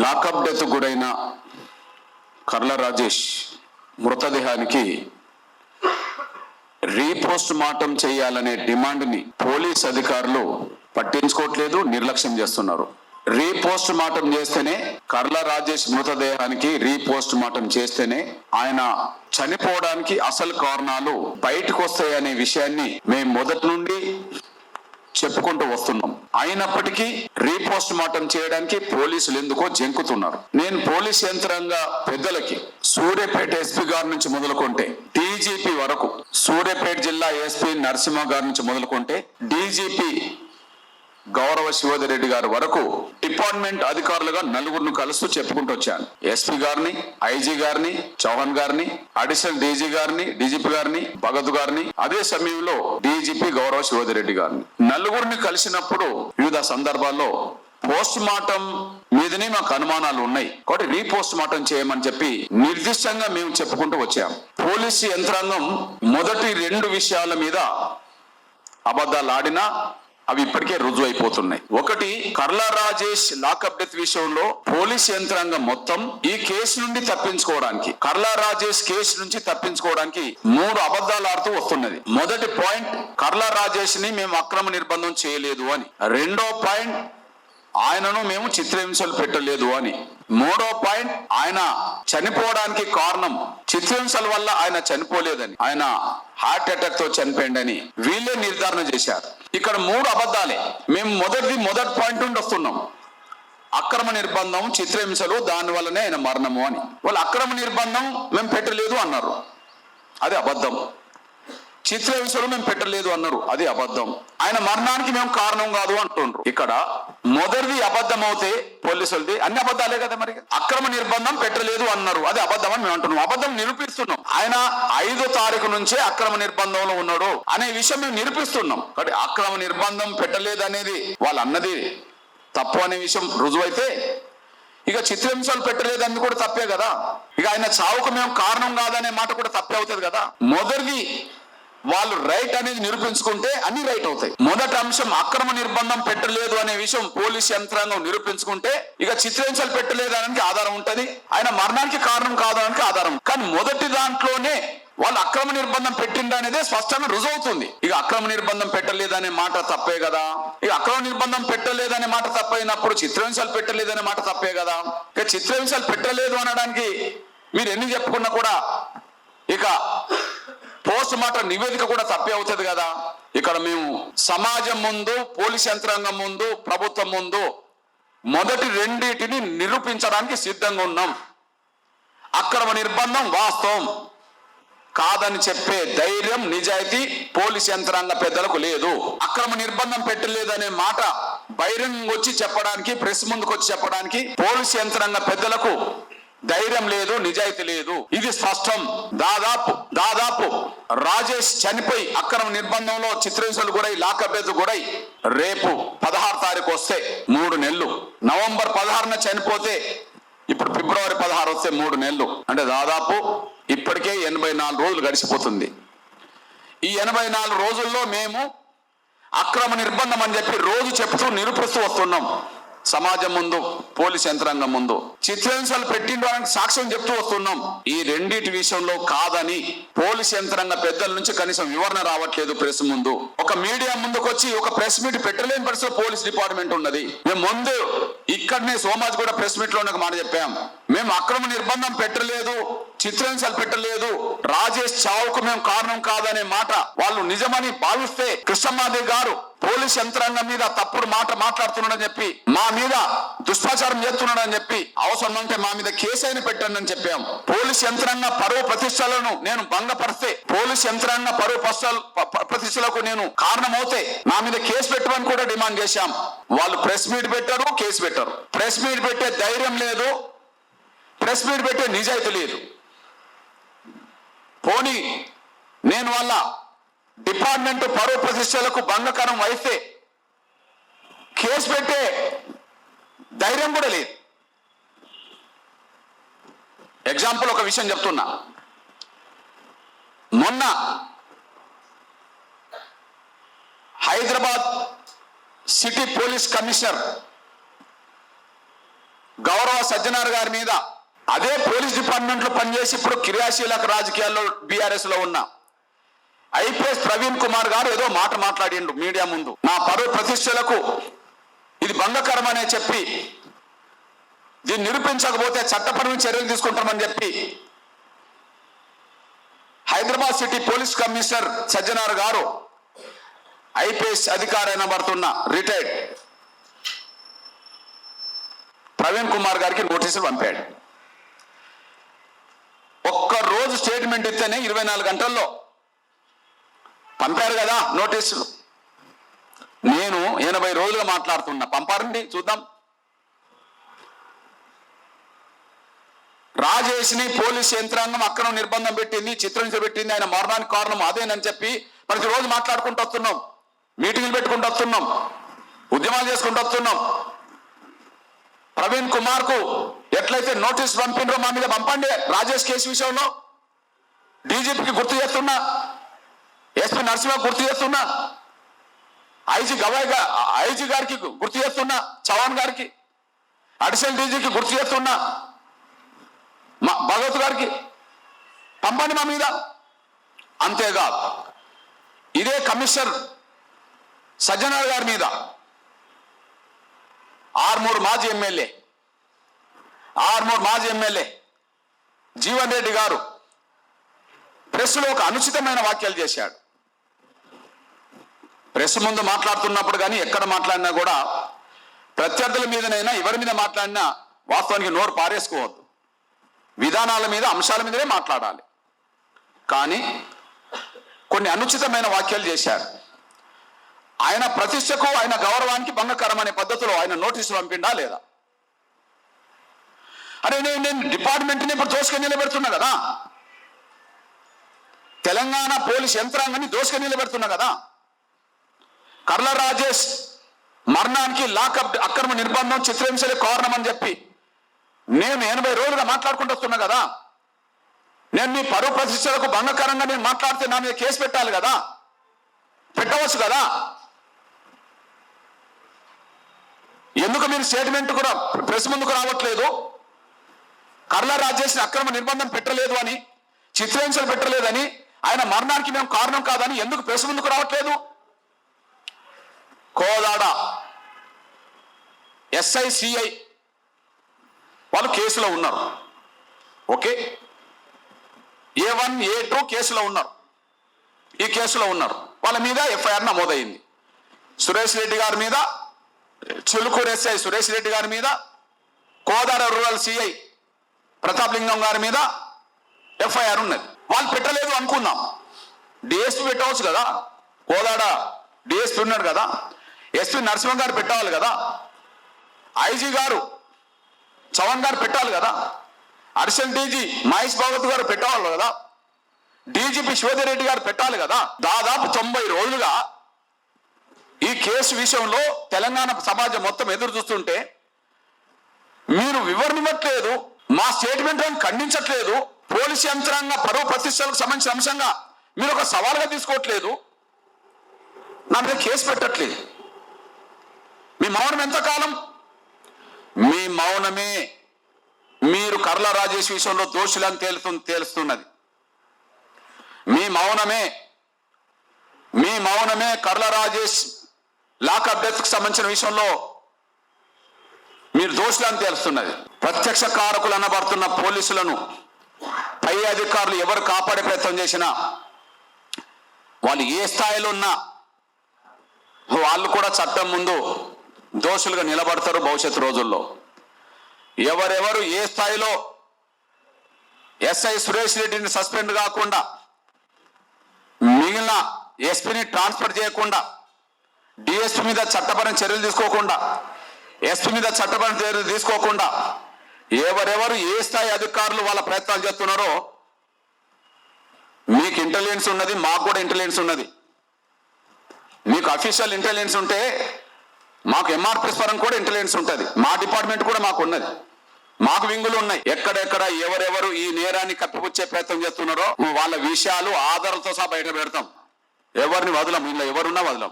Lockup death గురైన కర్ల రాజేష్ మృతదేహానికి re postmortem చేయాలనే డిమాండ్ని పోలీస్ అధికారులు పట్టించుకోవట్లేదు నిర్లక్ష్యం చేస్తున్నారు. రీపోస్ట్ మార్టం చేస్తేనే కర్ల రాజేష్ మృతదేహానికి రీపోస్ట్ మార్టం చేస్తేనే ఆయన చనిపోవడానికి అసలు కారణాలు బయటకు వస్తాయనే విషయాన్ని మేము మొదటి నుండి చెప్పుకుంటూ వస్తున్నాం. అయినప్పటికీ రీపోస్ట్ మార్టం చేయడానికి పోలీసులు ఎందుకో జంకుతున్నారు. నేను పోలీస్ యంత్రాంగ పెద్దలకి సూర్యపేట ఎస్పీ గారి నుంచి మొదలుకుంటే డీజీపీ వరకు సూర్యాపేట జిల్లా ఎస్పీ నరసింహ గారి నుంచి మొదలుకుంటే డీజీపీ గౌరవ శివోదర్ రెడ్డి గారి వరకు డిపార్ట్మెంట్ అధికారులుగా నలుగురిని కలుస్తూ చెప్పుకుంటూ వచ్చాను. ఎస్పీ గారిని ఐజీ గారిని చౌహాన్ గారిని అడిషనల్ డీజీ గారిని డీజీపీ గారిని భగత్ గారిని అదే సమయంలో డీజీపీ గౌరవ శివోదర్ రెడ్డి గారిని. నలుగురిని కలిసినప్పుడు వివిధ సందర్భాల్లో పోస్ట్ మార్టం మీదనే మాకు అనుమానాలు ఉన్నాయి. కాబట్టి రీపోస్ట్ మార్టం చేయమని చెప్పి నిర్దిష్టంగా మేము చెప్పుకుంటూ వచ్చాం. పోలీసు యంత్రాంగం మొదటి రెండు విషయాల మీద అబద్ధాలు ఆడినా అవి ఇప్పటికే రుజువు అయిపోతున్నాయి ఒకటి కర్లా రాజేష్ లాకప్ డెత్ విషయంలో పోలీస్ యంత్రాంగం మొత్తం ఈ కేసు నుండి తప్పించుకోవడానికి కర్లా రాజేష్ కేసు నుంచి తప్పించుకోవడానికి మూడు అబద్ధాలు ఆడుతూ వస్తున్నది. మొదటి పాయింట్ కర్లా రాజేష్ని మేము అక్రమ నిర్బంధం చేయలేదు అని. రెండో పాయింట్ ఆయనను మేము చిత్రహింసలు పెట్టలేదు అని. మూడో పాయింట్ ఆయన చనిపోవడానికి కారణం చిత్రహింసల వల్ల ఆయన చనిపోలేదని ఆయన హార్ట్ అటాక్తో చనిపోయిందని వీళ్ళే నిర్ధారణ చేశారు. ఇక్కడ మూడు అబద్ధాలే. మేము మొదటిది మొదటి పాయింట్ నుండి వస్తున్నాం. అక్రమ నిర్బంధం చిత్రహింసలు దాని వల్లనే ఆయన మరణము అని. వాళ్ళు అక్రమ నిర్బంధం మేము పెట్టలేదు అన్నారు. అది అబద్ధం. చిత్రహింసలు మేము పెట్టలేదు అన్నారు. అది అబద్ధం. ఆయన మరణానికి మేము కారణం కాదు అంటుండ్రు. ఇక్కడ మొదటిది అబద్ధం అవుతే పోలీసులది. అన్ని అబద్ధాలే కదా మరి? అక్రమ నిర్బంధం పెట్టలేదు అన్నారు. అది అబద్ధం అని మేము అంటున్నాం. అబద్ధం నిరూపిస్తున్నాం. ఆయన ఐదో తారీఖు నుంచే అక్రమ నిర్బంధంలో ఉన్నాడు అనే విషయం మేము నిరూపిస్తున్నాం. కాబట్టి అక్రమ నిర్బంధం పెట్టలేదు అనేది వాళ్ళు అన్నది తప్పు అనే విషయం రుజువైతే ఇక చిత్రహింసలు పెట్టలేదని కూడా తప్పే కదా? ఇక ఆయన చావుకు మేము కారణం కాదనే మాట కూడా తప్పే అవుతుంది కదా? మొదటిది వాళ్ళు రైట్ అనేది నిరూపించుకుంటే అన్ని రైట్ అవుతాయి. మొదటి అంశం అక్రమ నిర్బంధం పెట్టలేదు అనే విషయం పోలీస్ యంత్రాంగం నిరూపించుకుంటే ఇక చిత్రహింసలు పెట్టలేదు అనడానికి ఆధారం ఉంటది. ఆయన మరణానికి కారణం కాదడానికి ఆధారం. కానీ మొదటి దాంట్లోనే వాళ్ళు అక్రమ నిర్బంధం పెట్టిండ అనేది స్పష్టంగా రుజువుతుంది ఇక అక్రమ నిర్బంధం పెట్టలేదనే మాట తప్పే కదా? ఇక అక్రమ నిర్బంధం పెట్టలేదనే మాట తప్పైనప్పుడు చిత్రహింసలు పెట్టలేదనే మాట తప్పే కదా? ఇక చిత్రహింసలు పెట్టలేదు అనడానికి మీరు ఎన్ని చెప్పుకున్నా కూడా ఇక పోస్ట్ మార్టం నివేదిక కూడా తప్పే అవుతుంది కదా? ఇక్కడ మేము సమాజం ముందు పోలీస్ యంత్రాంగం ముందు ప్రభుత్వం ముందు మొదటి రెండింటిని నిరూపించడానికి సిద్ధంగా ఉన్నాం. అక్రమ నిర్బంధం వాస్తవం. కాదని చెప్పే ధైర్యం నిజాయితీ పోలీస్ యంత్రాంగ పెద్దలకు లేదు. అక్రమ నిర్బంధం పెట్టలేదనే మాట బహిరంగ వచ్చి చెప్పడానికి ప్రెస్ ముందుకు వచ్చి చెప్పడానికి పోలీస్ యంత్రాంగ పెద్దలకు ధైర్యం లేదు నిజాయితీ లేదు. ఇది స్పష్టం. దాదాపు దాదాపు రాజేష్ చనిపోయి అక్రమ నిర్బంధంలో చిత్రహింసలు గురై లాకబేదు గురై రేపు పదహారు తారీఖు వస్తే మూడు నెలలు. నవంబర్ పదహారున చనిపోతే ఇప్పుడు ఫిబ్రవరి పదహారు వస్తే మూడు నెలలు. అంటే దాదాపు ఇప్పటికే ఎనభై నాలుగు రోజులు గడిచిపోతుంది. ఈ ఎనభై నాలుగు రోజుల్లో మేము అక్రమ నిర్బంధం అని చెప్పి రోజు చెప్తూ నిరూపిస్తూ వస్తున్నాం. సమాజం ముందు పోలీస్ యంత్రాంగం ముందు. చిత్రహింసలు పెట్టిండడానికి సాక్ష్యం చెప్తూ వస్తున్నాం. ఈ రెండింటి విషయంలో కాదని పోలీస్ యంత్రాంగ పెద్దల నుంచి కనీసం వివరణ రావట్లేదు ప్రెస్ ముందు. ఒక మీడియా ముందుకొచ్చి ఒక ప్రెస్ మీట్ పెట్టలేని పరిస్థితి పోలీస్ డిపార్ట్మెంట్ ఉన్నది. మేము ముందు ఇక్కడనే సోమాజ్ కూడా ప్రెస్ మీట్లో ఒక మాట చెప్పాం. మేము అక్రమ నిర్బంధం పెట్టలేదు చిత్రహింసలు పెట్టలేదు. రాజేష్ చావుకు మేము కారణం కాదనే మాట వాళ్ళు నిజమని భావిస్తే కృష్ణమాదేవి గారు పోలీస్ యంత్రాంగం మీద తప్పుడు మాట మాట్లాడుతున్నాడని చెప్పి మా మీద దుష్టాచారం చేస్తున్నాడని చెప్పి అవసరం అంటే మా మీద కేసు అయిన పెట్టండి అని చెప్పాం. పోలీస్ యంత్రాంగ పరువు ప్రతిష్టలను నేను భంగపరిస్తే పోలీస్ యంత్రాంగ పరువు ప్రతిష్టలకు నేను కారణమవుతే నా మీద కేసు పెట్టమని కూడా డిమాండ్ చేశాం. వాళ్ళు ప్రెస్ మీట్ పెట్టారు కేసు పెట్టారు. ప్రెస్ మీట్ పెట్టే ధైర్యం లేదు. ప్రెస్ మీట్ పెట్టే నిజాయితీ లేదు. పోనీ నేను వాళ్ళ డిపార్ట్మెంట్ పరువు ప్రతిష్టలకు భంగకరం అయితే కేసు పెట్టే ధైర్యం కూడా లేదు. ఎగ్జాంపుల్ ఒక విషయం చెప్తున్నా. మొన్న హైదరాబాద్ సిటీ పోలీస్ కమిషనర్ గౌరవ సజ్జనార్ గారి మీద అదే పోలీస్ డిపార్ట్మెంట్లో పనిచేసి ఇప్పుడు క్రియాశీలక రాజకీయాల్లో బీఆర్ఎస్లో లో ఐపీఎస్ ప్రవీణ్ కుమార్ గారు ఏదో మాట మాట్లాడిండు మీడియా ముందు. నా పరువు ప్రతిష్టలకు ఇది భంగకరమనే చెప్పి దీన్ని నిరూపించకపోతే చట్టపరమైన చర్యలు తీసుకుంటామని చెప్పి Hyderabad city police commissioner Sajjanar గారు ఐపీఎస్ అధికారి అనబడుతున్న రిటైర్డ్ ప్రవీణ్ కుమార్ గారికి నోటీసులు పంపాడు. ఒక్క రోజు స్టేట్మెంట్ ఇస్తేనే ఇరవై నాలుగు గంటల్లో పంపారు కదా నోటీసులు నేను ఎనభై రోజులుగా మాట్లాడుతున్నా. పంపారండి చూద్దాం. రాజేష్ని పోలీస్ యంత్రాంగం అక్రమ నిర్బంధం పెట్టింది చిత్రించబెట్టింది ఆయన మరణానికి కారణం అదేనని చెప్పి ప్రతిరోజు మాట్లాడుకుంటూ వస్తున్నాం. మీటింగ్లు పెట్టుకుంటూ వస్తున్నాం. ఉద్యమాలు చేసుకుంటూ వస్తున్నాం. ప్రవీణ్ కుమార్కు ఎట్లయితే నోటీస్ పంపిండ్రో మా మీద పంపండి రాజేష్ కేసు విషయంలో. డీజీపీకి గుర్తు చేస్తున్నా. ఎస్పీ నరసింహ గుర్తు చేస్తున్నా. ఐజీ గవాయ్ ఐజీ గారికి గుర్తు చేస్తున్నా చవాన్ గారికి అడిషనల్ డీజీకి గుర్తు చేస్తున్నా మా భగవత్ గారికి పంపండి మా మీద. అంతేకాదు ఇదే కమిషనర్ సజ్జనార్ గారి మీద. ఆర్మూర్ మాజీ ఎమ్మెల్యే ఆర్మూర్ మాజీ ఎమ్మెల్యే జీవన్ రెడ్డి గారు ప్రెస్లో ఒక అనుచితమైన వ్యాఖ్యలు చేశాడు. ప్రెస్ ముందు మాట్లాడుతున్నప్పుడు కానీ ఎక్కడ మాట్లాడినా కూడా ప్రత్యర్థుల మీదనైనా ఎవరి మీద మాట్లాడినా వాస్తవానికి నోరు పారేసుకోవద్దు. విధానాల మీద అంశాల మీదనే మాట్లాడాలి. కానీ కొన్ని అనుచితమైన వ్యాఖ్యలు చేశారు. ఆయన ప్రతిష్టకు ఆయన గౌరవానికి భంగకరం అనే పద్ధతిలో ఆయన నోటీసు పంపిండా లేదా? అరే నేను నేను డిపార్ట్మెంట్ని ఇప్పుడు దోసుకొని నిలబెడుతున్నా కదా? తెలంగాణ పోలీస్ యంత్రాంగాన్ని దోసుకొని నిలబెడుతున్నా కదా? కర్ల రాజేష్ మరణానికి లాకప్ అక్రమ నిర్బంధం చిత్రహింసలే కారణం అని చెప్పి నేను ఎనభై రోజులుగా మాట్లాడుకుంటూ వస్తున్నా కదా. నేను మీ పరువు ప్రతిష్టలకు భంగకరంగా నేను మాట్లాడితే నా మీద కేసు పెట్టాలి కదా. పెట్టవచ్చు కదా. ఎందుకు మీరు స్టేట్మెంట్ కూడా ప్రెస్ ముందుకు రావట్లేదు? కర్ల రాజేష్ అక్రమ నిర్బంధం పెట్టలేదు అని చిత్రహింసలు పెట్టలేదని ఆయన మరణానికి మేము కారణం కాదని ఎందుకు ప్రెస్ ముందుకు రావట్లేదు? కోదాడ ఎస్ఐసిఐ వాళ్ళు కేసులో ఉన్నారు. Okay? A one A two కేసులో ఉన్నారు. ఈ కేసులో ఉన్నారు. వాళ్ళ మీద ఎఫ్ఐఆర్ నమోదైంది. సురేష్ రెడ్డి గారి మీద చిలుకూరు ఎస్ఐ సురేష్ రెడ్డి గారి మీద కోదాడ రూరల్ సిఐ ప్రతాప్ లింగం గారి మీద ఎఫ్ఐఆర్ ఉన్నది. వాళ్ళు పెట్టలేదు అనుకుందాం. డిఎస్పీ పెట్టవచ్చు కదా. కోదాడ డిఎస్పీ ఉన్నాడు కదా. ఎస్పీ నరసింహ గారు పెట్టాలి కదా? ఐజీ గారు చవన్ గారు పెట్టాలి కదా? అడిషనల్ డీజీ మహేష్ భగవత్ గారు పెట్టవాలి కదా? డీజీపీ శివధరెడ్డి గారు పెట్టాలి కదా? దాదాపు తొంభై రోజులుగా ఈ కేసు విషయంలో తెలంగాణ సమాజం మొత్తం ఎదురు చూస్తుంటే మీరు వివరణివ్వట్లేదు మా స్టేట్మెంట్ ఖండించట్లేదు పోలీస్ యంత్రాంగ పరువు ప్రతిష్టలకు సంబంధించిన అంశంగా మీరు ఒక సవాల్గా తీసుకోవట్లేదు. నా మీద కేసు పెట్టట్లేదు. మీ మౌనం ఎంతకాలం మీ మౌనమే మీరు కర్ల రాజేష్ విషయంలో దోషులని తేలుతు తేలుస్తున్నది. మీ మౌనమే మీ మౌనమే కర్ల రాజేష్ లాకప్ డెత్కి సంబంధించిన విషయంలో మీరు దోషులని తేలుస్తున్నది. ప్రత్యక్ష కారకులు అనబడుతున్న పోలీసులను పై అధికారులు ఎవరు కాపాడే ప్రయత్నం చేసినా వాళ్ళు ఏ స్థాయిలో ఉన్నా వాళ్ళు కూడా చట్టం ముందు దోషులుగా నిలబడతారు భవిష్యత్తు రోజుల్లో. ఎవరెవరు ఏ స్థాయిలో ఎస్ఐ సురేష్ రెడ్డిని సస్పెండ్ కాకుండా మిగిలిన ఎస్పీని ట్రాన్స్ఫర్ చేయకుండా డిఎస్పీ మీద చట్టపరమైన చర్యలు తీసుకోకుండా ఎస్పీ మీద చట్టపరమైన చర్యలు తీసుకోకుండా ఎవరెవరు ఏ స్థాయి అధికారులు వాళ్ళ ప్రయత్నాలు చేస్తున్నారో మీకు ఇంటెలిజెన్స్ ఉన్నది మాకు కూడా ఇంటెలిజెన్స్ ఉన్నది. మీకు అఫీషియల్ ఇంటెలిజెన్స్ ఉంటే మాకు ఎంఆర్పిఎస్ పరం కూడా ఇంటెలిజెన్స్ ఉంటుంది. మా డిపార్ట్మెంట్ కూడా మాకు ఉన్నది. మాకు వింగులు ఉన్నాయి. ఎక్కడెక్కడ ఎవరెవరు ఈ నేరాన్ని కప్పిపుచ్చే ప్రయత్నం చేస్తున్నారో వాళ్ళ విషయాలు ఆధారాలతో సహా బయట పెడతాం. ఎవరిని వదలం? ఇలా ఎవరున్నా వదలం.